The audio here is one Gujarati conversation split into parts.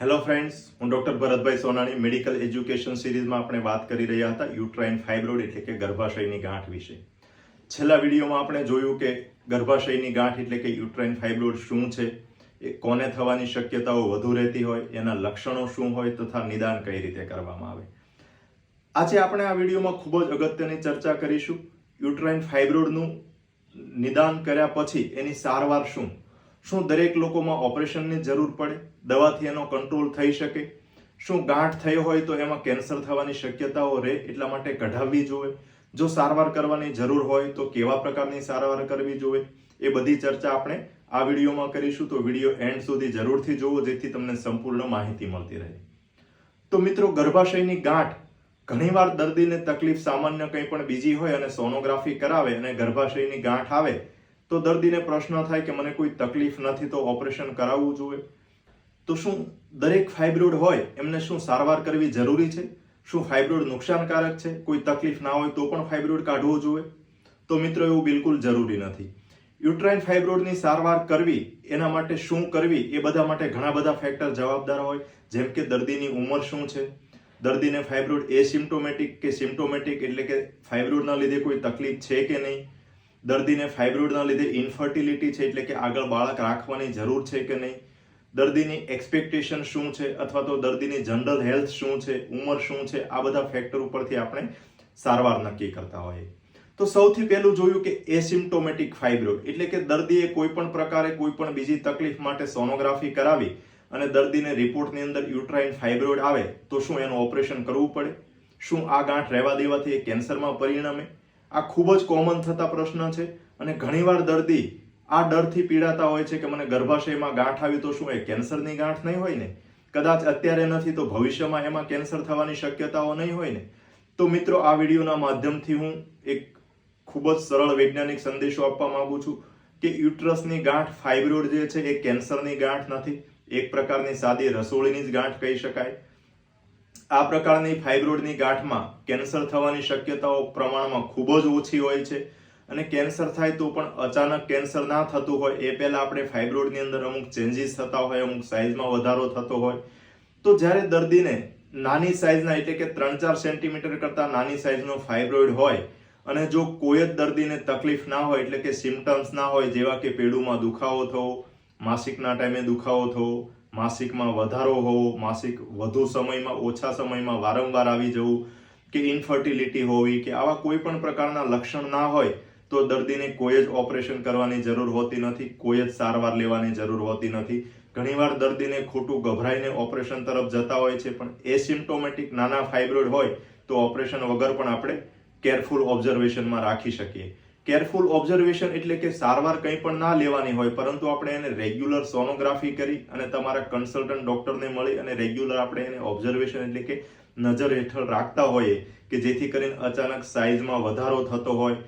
હેલો ફ્રેન્ડ્સ હું doctor Bharatbhai Sonani medical education સિરીઝમાં આપણે વાત કરી રહ્યા હતા યુટ્રાઇન ફાઇબ્રોઇડ એટલે કે ગર્ભાશયની ગાંઠ વિશે. છેલ્લા વિડીયોમાં આપણે જોયું કે ગર્ભાશયની ગાંઠ એટલે કે યુટ્રાઇન ફાઇબ્રોઇડ શું છે, એ કોને થવાની શક્યતાઓ વધુ રહેતી હોય, એના લક્ષણો શું હોય તથા નિદાન કઈ રીતે કરવામાં આવે. આજે આપણે આ વિડીયોમાં ખૂબ જ અગત્યની ચર્ચા કરીશું યુટ્રાઇન ફાઇબ્રોઇડનું નિદાન કર્યા પછી એની સારવાર શું શું દરેક લોકોમાં ઓપરેશનની જરૂર પડે? દવાથી એનો કંટ્રોલ થઈ શકે? શું ગાંઠ થઈ હોય તો એમાં કેન્સર થવાની શક્યતાઓ રહે? એટલા માટે કઢાવવી જોઈએ. જો સારવાર કરવાની જરૂર હોય તો કેવા પ્રકારની સારવાર કરવી જોઈએ? એ બધી ચર્ચા આપણે આ વિડીયોમાં કરીશું. તો વીડિયો એન્ડ સુધી જરૂરથી જોવો, જેથી તમને સંપૂર્ણ માહિતી મળતી રહે. તો મિત્રો, ગર્ભાશયની ગાંઠ. ઘણીવાર દર્દીને તકલીફ સામાન્ય કંઈ પણ બીજી હોય અને સોનોગ્રાફી કરાવે અને ગર્ભાશયની ગાંઠ આવે તો દર્દીને પ્રશ્ન થાય કે મને કોઈ તકલીફ નથી, તો ઓપરેશન કરાવવું જોઈએ. તો શું દરેક ફાઇબ્રોઇડ હોય, એમને શું સારવાર કરવી જરૂરી છે? શું ફાઇબ્રોઇડ નુકસાનકારક છે? કોઈ તકલીફ ના હોય તો પણ ફાઇબ્રોઇડ કાઢવો જોઈએ? તો મિત્રો, એવું બિલકુલ જરૂરી નથી. યુટ્રાઇન ફાઇબ્રોઇડની સારવાર કરવી, એના માટે શું કરવી, એ બધા માટે ઘણા બધા ફેક્ટર જવાબદાર હોય. જેમ કે દર્દીની ઉંમર શું છે? દર્દીને ફાઇબ્રોઇડ એસિમ્ટોમેટિક કે સિમ્ટોમેટિક એટલે કે ફાઇબ્રોઇડના લીધે કોઈ તકલીફ છે કે નહીં? દર્દીને ફાઇબ્રોઇડના લીધે ઇન્ફર્ટિલિટી છે એટલે કે આગળ બાળક રાખવાની જરૂર છે કે નહીં? દર્દીની એક્સપેક્ટેશન શું છે અથવા તો દર્દીની જનરલ હેલ્થ શું છે? ઉંમર શું છે? આ બધા ફેક્ટર ઉપરથી આપણે સારવાર નક્કી કરતા હોઈએ. તો સૌથી પહેલું જોયું કે એસિમ્ટોમેટિક ફાઇબ્રોઇડ એટલે કે દર્દીએ કોઈ પણ પ્રકારે કોઈ પણ બીજી તકલીફ માટે સોનોગ્રાફી કરાવી અને દર્દીને રિપોર્ટની અંદર યુટ્રાઇન ફાઇબ્રોઇડ આવે તો શું એનું ઓપરેશન કરવું પડે? શું આ ગાંઠ રહેવા દેવાથી એ કેન્સરમાં પરિણમે? આ ખૂબ જ કોમન થતા પ્રશ્ન છે અને ઘણીવાર દર્દી આ ડરથી પીડાતા હોય છે કે મને ગર્ભાશયમાં ગાંઠ આવી તો શું એ કેન્સરની ગાંઠ નહીં હોય ને? કદાચ અત્યારે નથી તો ભવિષ્યમાં એમાં કેન્સર થવાની શક્યતાઓ નહીં હોય ને? તો મિત્રો, આ વિડીયોના માધ્યમથી હું એક ખૂબ જ સરળ વૈજ્ઞાનિક સંદેશો આપવા માંગુ છું કે યુટ્રસની ગાંઠ ફાઇબ્રોઇડ જે છે એ કેન્સરની ગાંઠ નથી. એક પ્રકારની સાદી રસોળીની જ ગાંઠ કહી શકાય. આ પ્રકારની ફાઇબ્રોઇડની ગાંઠમાં કેન્સર થવાની શક્યતાઓ પ્રમાણમાં ખૂબ જ ઓછી હોય છે અને કેન્સર થાય તો પણ અચાનક કેન્સર ના થતું હોય, એ પહેલાં આપણે ફાઇબ્રોઇડની અંદર અમુક ચેન્જીસ થતા હોય, અમુક સાઇઝમાં વધારો થતો હોય. તો જ્યારે દર્દીને નાની સાઇઝના એટલે કે ત્રણ ચાર સેન્ટીમીટર કરતાં નાની સાઇઝનો ફાઇબ્રોઇડ હોય અને જો કોઈ જ દર્દીને તકલીફ ના હોય, એટલે કે સિમ્ટમ્સ ના હોય, જેવા કે પેડુમાં દુખાવો થવો, માસિકના ટાઈમે દુખાવો થવો માસિકમાં વધારો હોવો, માસિક વધુ સમયમાં, ઓછા સમયમાં વારંવાર આવી જવું કે ઇન્ફર્ટિલિટી હોવી કે આવા કોઈ પણ પ્રકારના લક્ષણ ના હોય તો દર્દીને કોઈ જ ઓપરેશન કરવાની જરૂર હોતી નથી, કોઈ જ સારવાર લેવાની જરૂર હોતી નથી. ઘણીવાર દર્દીને ખોટું ગભરાઈને ઓપરેશન તરફ જતા હોય છે, પણ એસિમ્ટોમેટિક નાના ફાઇબ્રોઇડ હોય તો ઓપરેશન વગર પણ આપણે કેરફુલ ઓબ્ઝર્વેશનમાં રાખી શકીએ. કેરફુલ ઓબ્ઝર્વેશન એટલે કે સારવાર કંઈ પણ ના લેવાની હોય, પરંતુ આપણે એને રેગ્યુલર સોનોગ્રાફી કરી અને તમારા કન્સલ્ટન્ટ ડોક્ટરને મળી અને રેગ્યુલર આપણે એને ઓબ્ઝર્વેશન એટલે કે નજર હેઠળ રાખતા હોઈએ કે જેથી કરીને અચાનક સાઇઝમાં વધારો થતો હોય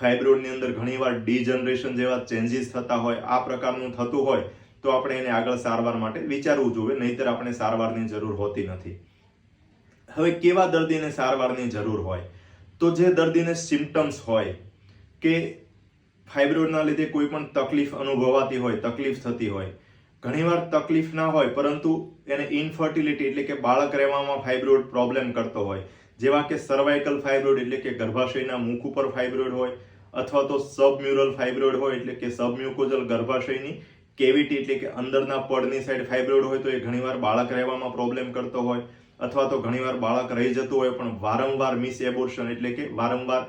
ફાઇબ્રોડની અંદર ઘણીવાર ડીજનરેશન જેવા ચેન્જીસ થતા હોય, આ પ્રકારનું થતું હોય, તો આપણે એને આગળ સારવાર માટે વિચારવું જોઈએ, નહીતર આપણે સારવારની જરૂર હોતી નથી. હવે કેવા દર્દીને સારવારની જરૂર હોય? તો જે દર્દીને સિમ્ટમ્સ હોય કે ફાઇબ્રોડના લીધે કોઈ પણ તકલીફ અનુભવાતી હોય, તકલીફ થતી હોય. ઘણીવાર તકલીફ ના હોય, પરંતુ એને ઇન્ફર્ટિલિટી એટલે કે બાળક રહેવામાં ફાઇબ્રોડ પ્રોબ્લેમ કરતો હોય. જેવા કે સર્વાઇકલ ફાઇબ્રોડ એટલે કે ગર્ભાશયના મુખ ઉપર ફાઇબ્રોડ હોય, અથવા તો સબમ્યુરલ ફાઇબ્રોડ હોય એટલે કે સબમ્યુકોઝલ ગર્ભાશયની કેવિટી એટલે કે અંદરના પડની સાઈડ ફાઇબ્રોડ હોય તો એ ઘણીવાર બાળક રહેવામાં પ્રોબ્લેમ કરતો હોય, અથવા તો ઘણીવાર બાળક રહી જતું હોય પણ વારંવાર મિસ એબોર્શન એટલે કે વારંવાર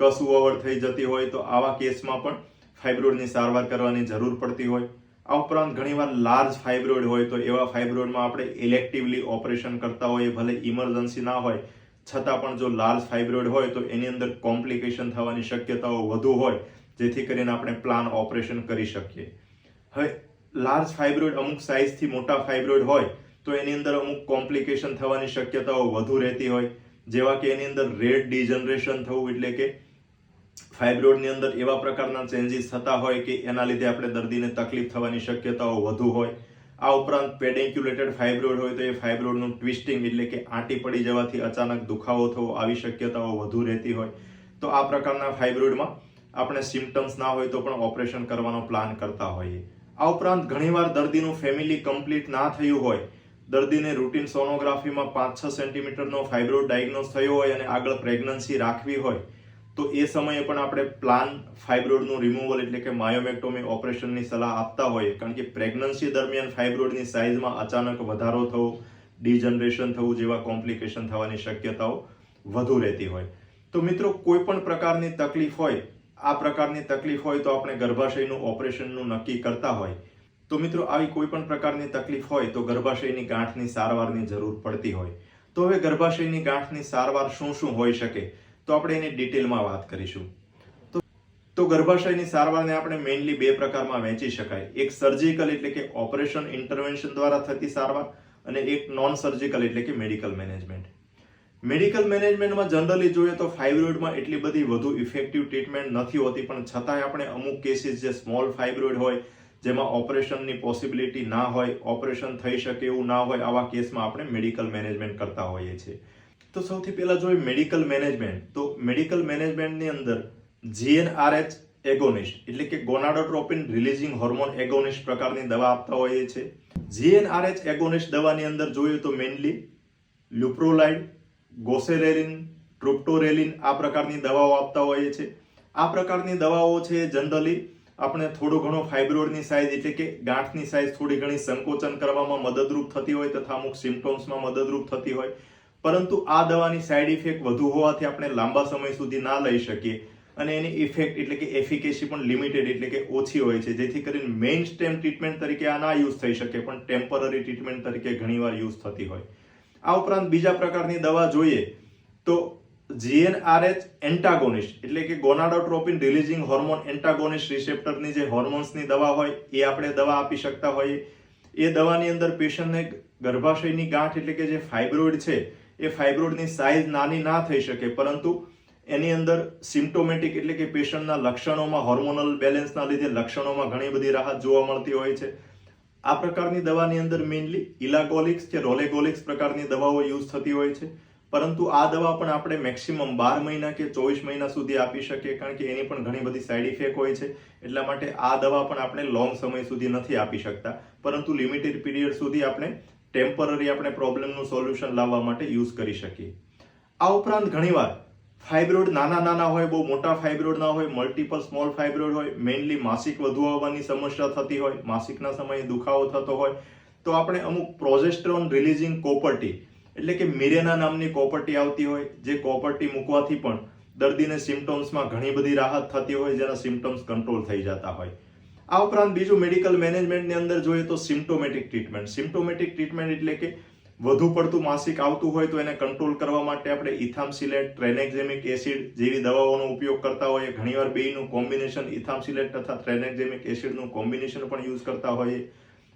કસુવવર થઈ જતી હોય તો આવા કેસમાં પણ ફાઇબ્રોઇડની સારવાર કરવાની જરૂર પડતી હોય. આ ઉપરાંત ઘણીવાર લાર્જ ફાઇબ્રોઇડ હોય તો એવા ફાઇબ્રોઇડમાં આપણે ઇલેક્ટિવલી ઓપરેશન કરતા હોઈએ, ભલે ઇમરજન્સી ના હોય. છતાં પણ જો લાર્જ ફાઇબ્રોઇડ હોય તો એની અંદર કોમ્પ્લિકેશન થવાની શક્યતાઓ વધુ હોય, જેથી કરીને આપણે પ્લાન ઓપરેશન કરી શકીએ. હવે, લાર્જ ફાઇબ્રોઇડ અમુક સાઇઝથી મોટા ફાઇબ્રોઇડ હોય તો એની અંદર અમુક કોમ્પ્લિકેશન થવાની શક્યતાઓ વધુ રહેતી હોય. જેવા કે એની અંદર રેડ ડિજનરેશન થવું એટલે કે ફાઇબ્રોઇડની અંદર એવા પ્રકારના ચેન્જીસ થતા હોય કે એના લીધે આપણે દર્દીને તકલીફ થવાની શક્યતાઓ વધુ હોય. આ ઉપરાંત પેડેન્ક્યુલેટેડ ફાઇબ્રોઇડ હોય તો એ ફાઇબ્રોઇડનું ટ્વિસ્ટિંગ એટલે કે આંટી પડી જવાથી અચાનક દુખાવો થવો, આવી શક્યતાઓ વધુ રહેતી હોય. તો આ પ્રકારના ફાઇબ્રોઇડમાં આપણે સિમ્ટમ્સ ના હોય તો પણ ઓપરેશન કરવાનો પ્લાન કરતા હોઈએ. આ ઉપરાંત ઘણીવાર દર્દીનું ફેમિલી કમ્પ્લીટ ના થયું હોય, દર્દીને રૂટીન સોનોગ્રાફીમાં પાંચ છ સેન્ટીમીટરનો ફાઇબ્રોઇડ ડાયગ્નોઝ થયો હોય અને આગળ પ્રેગ્નન્સી રાખવી હોય તો એ સમયે પણ આપણે પ્લાન ફાઇબ્રોઇડનું રિમૂવલ એટલે કે માયોમેક્ટોમી ઓપરેશનની સલાહ આપતા હોઈએ. કારણ કે પ્રેગ્નન્સી દરમિયાન ફાઇબ્રોઇડની સાઇઝમાં અચાનક વધારો થવો ડિજનરેશન થવું જેવા કોમ્પ્લિકેશન થવાની શક્યતાઓ વધુ રહેતી હોય. તો મિત્રો, કોઈ પણ પ્રકારની તકલીફ હોય, આ પ્રકારની તકલીફ હોય તો આપણે ગર્ભાશયનું ઓપરેશનનું નક્કી કરતા હોય. તો મિત્રો, આવી કોઈ પણ પ્રકારની તકલીફ હોય તો ગર્ભાશયની ગાંઠની સારવારની જરૂર પડતી હોય. તો હવે ગર્ભાશયની ગાંઠની સારવાર શું શું હોઈ શકે? તો આપણે એની ડિટેલમાં વાત કરીશું. તો ગર્ભાશયની સારવારને આપણે મેઇનલી બે પ્રકારમાં વહેંચી શકાય. એક સર્જિકલ એટલે કે ઓપરેશન ઇન્ટરવેન્શન દ્વારા થતી સારવાર અને એક નોન સર્જિકલ એટલે કે મેડિકલ મેનેજમેન્ટ મેડિકલ મેનેજમેન્ટમાં જનરલી જોઈએ તો ફાઇબ્રોઇડમાં એટલી બધી વધુ ઇફેક્ટિવ ટ્રીટમેન્ટ નથી હોતી, પણ છતાંય આપણે અમુક કેસીસ જે સ્મોલ ફાઇબ્રોઇડ હોય, જેમાં ઓપરેશનની પોસિબિલિટી ના હોય ઓપરેશન થઈ શકે એવું ના હોય, આવા કેસમાં આપણે મેડિકલ મેનેજમેન્ટ કરતા હોઈએ છીએ. તો સૌથી પહેલા જોઈએ મેડિકલ મેનેજમેન્ટ. તો મેડિકલ મેનેજમેન્ટની અંદર જીએનઆરએચ એગોનિસ્ટ, એટલે કે ગોનાડોટ્રોપિન રિલીઝિંગ હોર્મોન એગોનિસ્ટ પ્રકારની દવા આપતા હોઈએ છીએ. જીએનઆરએચ એગોનિસ્ટ દવાની અંદર જોઈએ તો મેઇનલી લ્યુપ્રોલાઇડ ગોસેરેલિન ટ્રુપ્ટોરેલિન આ પ્રકારની દવાઓ આપતા હોઈએ છીએ. આ પ્રકારની દવાઓ છે જનરલી આપણે થોડો ઘણો ફાઇબ્રોડની સાઇઝ એટલે કે ગાંઠની સાઇઝ થોડી ઘણી સંકોચન કરવામાં મદદરૂપ થતી હોય તથા અમુક સિમ્ટોમ્સમાં મદદરૂપ થતી હોય. પરંતુ આ દવાની સાઇડ ઇફેક્ટ વધુ હોવાથી આપણે લાંબા સમય સુધી ના લઈ શકીએ. અને એની ઇફેક્ટ એટલે કે એફિકેસી પણ લિમિટેડ એટલે કે ઓછી હોય છે. જેથી કરીને મેઇન સ્ટેમ ટ્રીટમેન્ટ તરીકે આ ના યુઝ થઈ શકે, પણ ટેમ્પરરી ટ્રીટમેન્ટ તરીકે ઘણીવાર યુઝ થતી હોય. આ ઉપરાંત બીજા પ્રકારની દવા જોઈએ તો જીએનઆરએચ એન્ટાગોનિસ્ટ એટલે કે ગોનાડોટ્રોપિન રિલીઝિંગ હોર્મોન એન્ટાગોનિસ્ટ રિસેપ્ટરની જે હોર્મોન્સની દવા હોય, એ આપણે દવા આપી શકતા હોઈએ. એ દવાની અંદર પેશન્ટને ગર્ભાશયની ગાંઠ એટલે કે જે ફાઇબ્રોઇડ છે એ ફાઇબ્રોઇડની સાઇઝ નાની ના થઈ શકે, પરંતુ એની અંદર સિમ્ટોમેટિક એટલે કે પેશન્ટના લક્ષણોમાં હોર્મોનલ બેલેન્સના લીધે લક્ષણોમાં ઘણી બધી રાહત જોવા મળતી હોય છે. આ પ્રકારની દવાની અંદર મેઇનલી ઇલાગોલિક્સ કે રોલેગોલિક્સ પ્રકારની દવાઓ યુઝ થતી હોય છે. પરંતુ આ દવા પણ આપણે મેક્સિમમ બાર મહિના કે ચોવીસ મહિના સુધી આપી શકીએ, કારણ કે એની પણ ઘણી બધી સાઇડ ઇફેક્ટ હોય છે. એટલા માટે આ દવા પણ આપણે લોંગ સમય સુધી નથી આપી શકતા. પરંતુ લિમિટેડ પીરિયડ સુધી આપણે ટેમ્પરરી આપણે પ્રોબ્લેમનું સોલ્યુશન લાવવા માટે યુઝ કરી શકીએ. આ ઉપરાંત ઘણીવાર ફાઇબ્રોઇડ નાના નાના હોય, બહુ મોટા ફાઇબ્રોઇડ ના હોય મલ્ટિપલ સ્મોલ ફાઇબ્રોઇડ હોય મેઇનલી માસિક વધુ આવવાની સમસ્યા થતી હોય, માસિકના સમયે દુખાવો થતો હોય, તો આપણે અમુક પ્રોજેસ્ટ્રોન રિલીઝિંગ કોપર્ટી એટલે કે મિરેના નામની કોપર્ટી આવતી હોય, જે કોપર્ટી મૂકવાથી પણ દર્દીને સિમ્ટમ્સમાં ઘણી બધી રાહત થતી હોય, જેના સિમ્ટમ્સ કંટ્રોલ થઈ જતા હોય. આ ઉપરાંત બીજું મેડિકલ મેનેજમેન્ટની અંદર જોઈએ તો સિમ્ટોમેટિક ટ્રીટમેન્ટ સિમ્ટોમેટિક ટ્રીટમેન્ટ એટલે કે વધુ પડતું માસિક આવતું હોય તો એને કંટ્રોલ કરવા માટે આપણે ઇથામસિલેટ ટ્રેનેક્ઝેમિક એસિડ જેવી દવાઓનો ઉપયોગ કરતા હોઈએ. ઘણીવાર બેયનું કોમ્બિનેશન ઇથામસિલેટ તથા ટ્રેનેક્ઝેમિક એસિડનું કોમ્બિનેશન પણ યુઝ કરતા હોઈએ.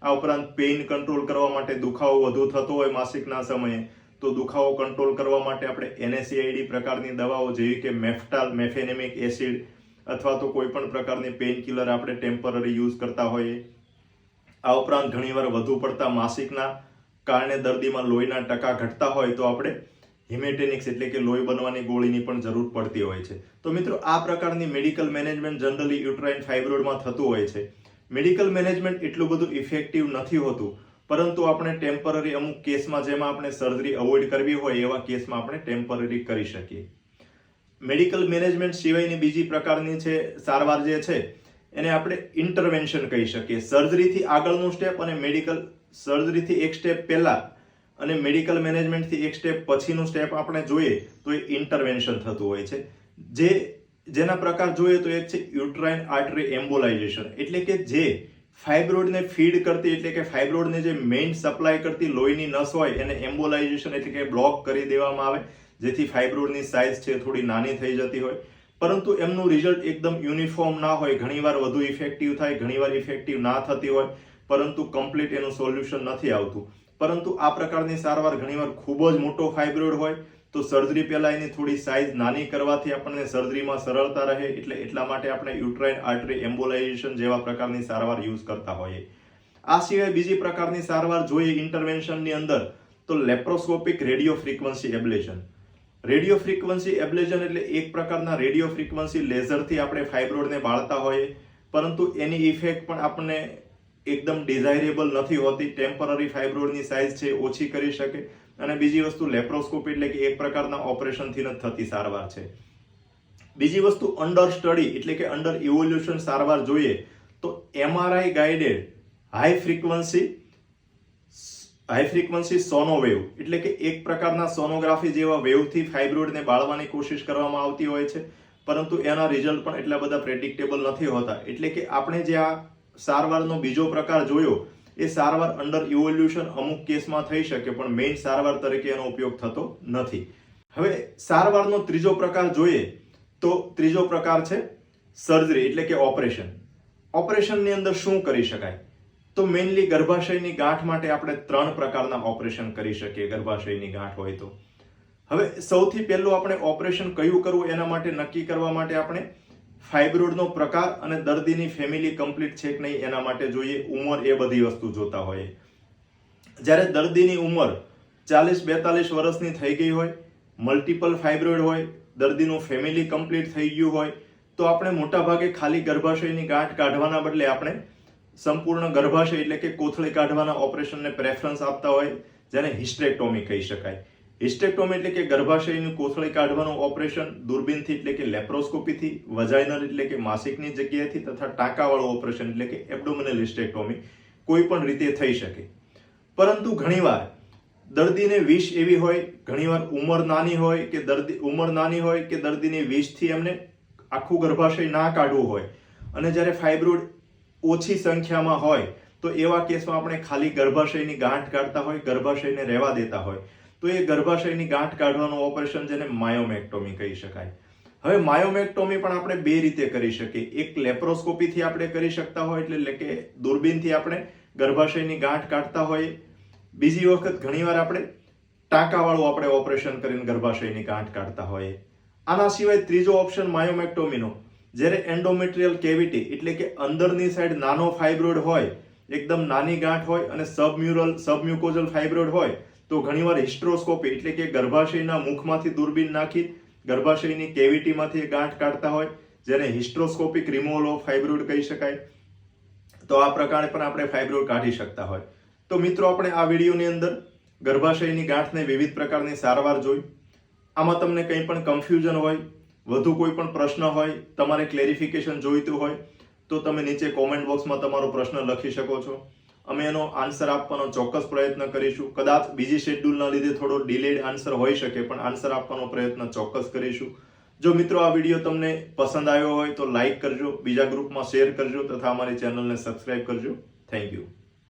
આ ઉપરાંત પેઇન કંટ્રોલ કરવા માટે દુખાવો વધુ થતો હોય માસિકના સમયે, તો દુખાવો કંટ્રોલ કરવા માટે આપણે એનએસીઆઈડી પ્રકારની દવાઓ જેવી કે મેફ્ટાલ મેફેનેમિક એસિડ અથવા તો કોઈ પણ પ્રકારની પેઇન કિલર આપણે ટેમ્પરરી યુઝ કરતા હોઈએ. આ ઉપરાંત ઘણીવાર વધુ પડતા માસિકના કારણે દર્દીમાં લોહીના ટકા ઘટતા હોય તો આપણે હિમેટેનિક્સ એટલે કે લોહી બનવાની ગોળીની પણ જરૂર પડતી હોય છે. તો મિત્રો, આ પ્રકારની મેડિકલ મેનેજમેન્ટ જનરલી યુટ્રાઇન ફાઇબ્રોઇડમાં થતું હોય છે. મેડિકલ મેનેજમેન્ટ એટલું બધું ઇફેક્ટિવ નથી હોતું, પરંતુ આપણે ટેમ્પરરી અમુક કેસમાં જેમાં આપણે સર્જરી અવોઇડ કરવી હોય એવા કેસમાં આપણે ટેમ્પરરી કરી શકીએ. મેડિકલ મેનેજમેન્ટ સિવાયની બીજી પ્રકારની છે, સારવાર જે છે, એને આપણે ઇન્ટરવેન્શન કહી શકીએ. સર્જરીથી આગળનું સ્ટેપ અને મેડિકલ સર્જરીથી એક સ્ટેપ પહેલાં અને મેડિકલ મેનેજમેન્ટથી એક સ્ટેપ પછીનું સ્ટેપ આપણે જોઈએ તો એ ઇન્ટરવેન્શન થતું હોય છે. જે, જેના પ્રકાર જોઈએ તો એક છે યુટ્રાઇન આર્ટરી એમ્બોલાઇઝેશન. એટલે કે જે ફાઇબ્રોડને ફીડ કરતી, એટલે કે ફાઇબ્રોડને જે મેઇન સપ્લાય કરતી લોહીની નસ હોય એને એમ્બોલાઇઝેશન એટલે કે બ્લોક કરી દેવામાં આવે. જેથી ફાઇબ્રોડની સાઇઝ છે થોડી નાની થઈ જતી હોય. પરંતુ એમનું રિઝલ્ટ એકદમ યુનિફોર્મ ના હોય. ઘણીવાર વધુ ઇફેક્ટિવ થાય, ઘણીવાર ઇફેક્ટિવ ના થતી હોય. પરંતુ કમ્પ્લીટ એનું સોલ્યુશન નથી આવતું. પરંતુ આ પ્રકારની સારવાર ઘણીવાર ખૂબ જ મોટો ફાઇબ્રોઇડ હોય, તો સર્જરી પહેલા એની થોડી સાઇઝ નાની કરવાથી આપણને સર્જરીમાં સરળતા રહે. એટલે એટલા માટે આપણે યુટ્રાઇન આર્ટરી એમ્બોલાઇઝેશન જેવા પ્રકારની સારવાર યુઝ કરતા હોઈએ. આ સિવાય બીજી પ્રકારની સારવાર જોઈએ ઇન્ટરવેન્શનની અંદર, તો laparoscopic radio frequency ablation radio frequency ablation એટલે એક પ્રકારના રેડિયો ફ્રીક્વન્સી લેઝરથી આપણે ફાઇબ્રોડને બાળતા હોઈએ. પરંતુ એની ઇફેક્ટ પણ આપણને એકદમ ડિઝાયરેબલ નથી હોતી. ટેમ્પરરી ફાઇબ્રોડની સાઇઝ છે ઓછી કરી શકે. અને બીજી વસ્તુ, લેપ્રોસ્કોપી એટલે કે એક પ્રકારના ઓપરેશનથી નથી થતી સારવાર છે. બીજી વસ્તુ, અંડર સ્ટડી એટલે કે અંડર ઇવોલ્યુશન સારવાર જોઈએ તો MRI guided high frequency high frequency sono wave એટલે કે એક પ્રકારના સોનોગ્રાફી જેવા વેવથી ફાઇબ્રોઇડને બાળવાની કોશિશ કરવામાં આવતી હોય છે. પરંતુ એના રિઝલ્ટ પણ એટલા બધા પ્રેડિક્ટેબલ નથી હોતા. એટલે કે આપણે જે આ સારવારનો બીજો પ્રકાર જોયો, એ સારવાર અંડર ઇવોલ્યુશન અમુક કેસમાં થઈ શકે, પણ મેઇન સારવાર તરીકે એનો ઉપયોગ થતો નથી. હવે સારવારનો ત્રીજો પ્રકાર જોઈએ, તો ત્રીજો પ્રકાર છે સર્જરી એટલે કે ઓપરેશન ઓપરેશનની અંદર શું કરી શકાય? તો મેઇનલી ગર્ભાશયની ગાંઠ માટે આપણે ત્રણ પ્રકારના ઓપરેશન કરી શકીએ, ગર્ભાશયની ગાંઠ હોય તો. હવે સૌથી પહેલું આપણે ઓપરેશન કયું કરવું એના માટે નક્કી કરવા માટે આપણે ફાઇબ્રોઇડનો પ્રકાર અને દર્દીની ફેમિલી કમ્પ્લીટ છે કે નહીં એના માટે જોઈએ. ઉંમર એ બધી વસ્તુ જોતા હોઈએ. જ્યારે દર્દીની ઉંમર ચાલીસ બેતાલીસ વર્ષની થઈ ગઈ હોય મલ્ટિપલ ફાઇબ્રોઇડ હોય, દર્દીનું ફેમિલી કમ્પ્લીટ થઈ ગયું હોય, તો આપણે મોટાભાગે ખાલી ગર્ભાશયની ગાંઠ કાઢવાના બદલે આપણે સંપૂર્ણ ગર્ભાશય એટલે કે કોથળી કાઢવાના ઓપરેશનને પ્રેફરન્સ આપતા હોય, જેને હિસ્ટ્રેક્ટોમી કહી શકાય. હિસ્ટેક્ટોમી એટલે કે ગર્ભાશયની કોથળી કાઢવાનું ઓપરેશન દૂરબીનથી એટલે કે લેપ્રોસ્કોપીથી વજાઇનલ એટલે કે માસિકની જગ્યાએથી તથા ટાંકાવાળું ઓપરેશન એટલે કે એબ્ડોમિનલ હિસ્ટેક્ટોમી કોઈ પણ રીતે થઈ શકે. પરંતુ ઘણીવાર દર્દીને વિષ એવી હોય, ઘણીવાર ઉંમર નાની હોય કે દર્દી, ઉંમર નાની હોય કે દર્દીની વિષથી એમને આખું ગર્ભાશય ના કાઢવું હોય. અને જ્યારે ફાઇબ્રોઇડ ઓછી સંખ્યામાં હોય, તો એવા કેસમાં આપણે ખાલી ગર્ભાશયની ગાંઠ કાઢતા હોય, ગર્ભાશયને રહેવા દેતા હોય. તો એ ગર્ભાશયની ગાંઠ કાઢવાનું ઓપરેશન જેને માયોમેક્ટોમી કહી શકાય. હવે માયોમેક્ટોમી પણ આપણે બે રીતે કરી શકીએ. એક લેપ્રોસ્કોપીથી આપણે કરી શકતા હોય, એટલે કે દૂરબીનથી આપણે ગર્ભાશયની ગાંઠ કાઢતા હોઈએ. બીજી વખત ઘણીવાર આપણે ટાંકાવાળું આપણે ઓપરેશન કરીને ગર્ભાશયની ગાંઠ કાઢતા હોઈએ. આના સિવાય ત્રીજો ઓપ્શન માયોમેક્ટોમીનો. જ્યારે એન્ડોમેટ્રિયલ કેવિટી એટલે કે અંદરની સાઈડ નાનો ફાઇબ્રોઇડ હોય, એકદમ નાની ગાંઠ હોય અને સબમ્યુરલ સબમ્યુકોઝલ ફાઇબ્રોઇડ હોય, તો ઘણીવાર હિસ્ટ્રોસ્કોપી એટલે કે ગર્ભાશયના મુખમાંથી દૂરબીન નાખી ગર્ભાશયની કેવિટીમાંથી ગાંઠ કાઢતા હોય, જેને હિસ્ટ્રોસ્કોપિક રિમોવલ ઓફ ફાઇબ્રોઇડ કહી શકાય. તો આ પ્રકારે પણ આપણે ફાઇબ્રોઇડ કાઢી શકતા હોય. તો મિત્રો, આપણે આ વિડીયોની અંદર ગર્ભાશયની ગાંઠને વિવિધ પ્રકારની સારવાર જોઈ. આમાં તમને કંઈ પણ કન્ફ્યુઝન હોય વધુ કોઈ પણ પ્રશ્ન હોય, તમારે ક્લેરિફિકેશન જોઈતું હોય, તો તમે નીચે કોમેન્ટ બોક્સમાં તમારો પ્રશ્ન લખી શકો છો. અમે એનો આન્સર આપવાનો ચોક્કસ પ્રયત્ન કરીશું. કદાચ બીજી શેડ્યુલના લીધે થોડો ડિલેડ આન્સર હોઈ શકે, પણ આન્સર આપવાનો પ્રયત્ન ચોક્કસ કરીશું. જો મિત્રો આ વીડિયો તમને પસંદ આવ્યો હોય તો લાઇક કરજો, બીજા ગ્રુપમાં શેર કરજો, તથા અમારી ચેનલને સબસ્ક્રાઇબ કરજો. Thank you